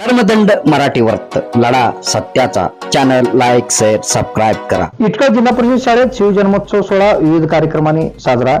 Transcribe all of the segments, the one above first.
धर्मदंड मराठी वर्त लढा सत्याचा. चॅनल लाईक शेअर सबस्क्राईब करा. इटकळ जिल्हा परिषद शाळेत शिवजन्मोत्सव सोहळा विविध कार्यक्रमाने साजरा.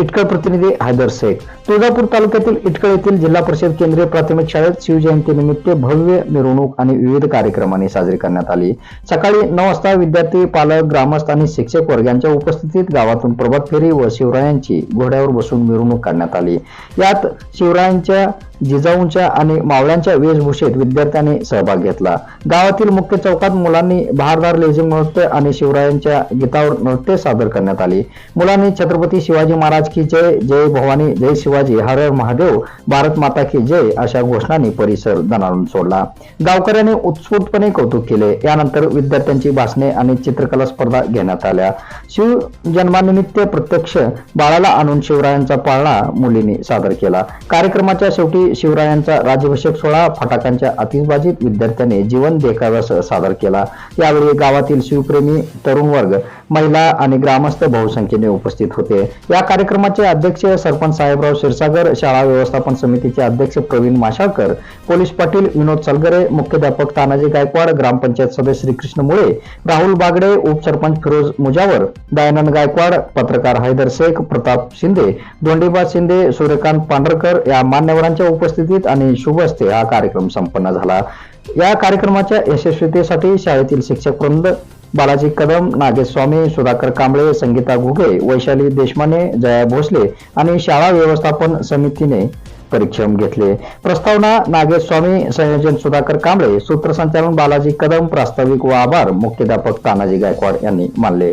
इटकळ प्रतिनिधी हैदर शेख. तुळजापूर तालुक्यातील इटकळ येथील जिल्हा परिषद केंद्रीय प्राथमिक शाळेत शिवजयंतीनिमित्त भव्य मिरवणूक आणि विविध कार्यक्रमांनी साजरी करण्यात आली. सकाळी नऊ वाजता विद्यार्थी पालक ग्रामस्थ आणि शिक्षक वर्गांच्या उपस्थितीत गावातून प्रभात फेरी व शिवरायांची घोड्यावर बसून मिरवणूक काढण्यात आली. यात शिवरायांच्या जिजाऊंच्या आणि मावळ्यांच्या वेशभूषेत विद्यार्थ्यांनी सहभाग घेतला. गावातील मुख्य चौकात मुलांनी बहारदार लेझिम नृत्य आणि शिवरायांच्या गीतावर नृत्य सादर करण्यात आली. मुलांनी छत्रपती शिवाजी महाराज महाराज की जय जय भवानी जय शिवाजी हर हर महादेव भारत माता की जय अशा घोषणांनी परिसर दणाणून सोडला. गावकऱ्यांनी उत्स्फूर्तपणे कौतुक केले. यानंतर विद्यार्थ्यांची भाषणे आणि चित्रकला स्पर्धा घेण्यात आल्या. शिव जन्मानिमित्त प्रत्यक्ष बाळाला आणून शिवरायांचा पाळणा मुलींनी सादर केला. कार्यक्रमाच्या शेवटी शिवरायांचा राज्याभिषेक सोहळा फटाक्यांच्या अतिबाजीत विद्यार्थ्यांनी जीवन देखाव्यास सादर केला. यावेळी गावातील शिवप्रेमी तरुण वर्ग महिला आणि ग्रामस्थ बहुसंख्येने उपस्थित होते. या कार्यक्रमाचे अध्यक्ष सरपंच साहेबराव क्षीरसागर शाळा व्यवस्थापन समितीचे अध्यक्ष प्रवीण माशाळकर पोलीस पाटील विनोद सलगरे मुख्याध्यापक तानाजी गायकवाड ग्रामपंचायत सदस्य श्रीकृष्ण मुळे राहुल बागडे उपसरपंच फिरोज मुजावर दयानंद गायकवाड पत्रकार हैदर शेख प्रताप शिंदे धोंडीबाज शिंदे सूर्यकांत पांढरकर या मान्यवरांच्या उपस्थितीत आणि शुभ हस्ते हा कार्यक्रम संपन्न झाला. या कार्यक्रमाच्या यशस्वीतेसाठी शाळेतील शिक्षक वृंद बालाजी कदम नागेश स्वामी सुधाकर कांबळे संगीता घुगे वैशाली देशमाने जया भोसले आणि शाळा व्यवस्थापन समितीने परिश्रम घेतले. प्रस्तावना नागेश स्वामी संयोजन सुधाकर कांबळे सूत्रसंचालन बालाजी कदम प्रास्ताविक व आभार मुख्याध्यापक तानाजी गायकवाड यांनी मानले.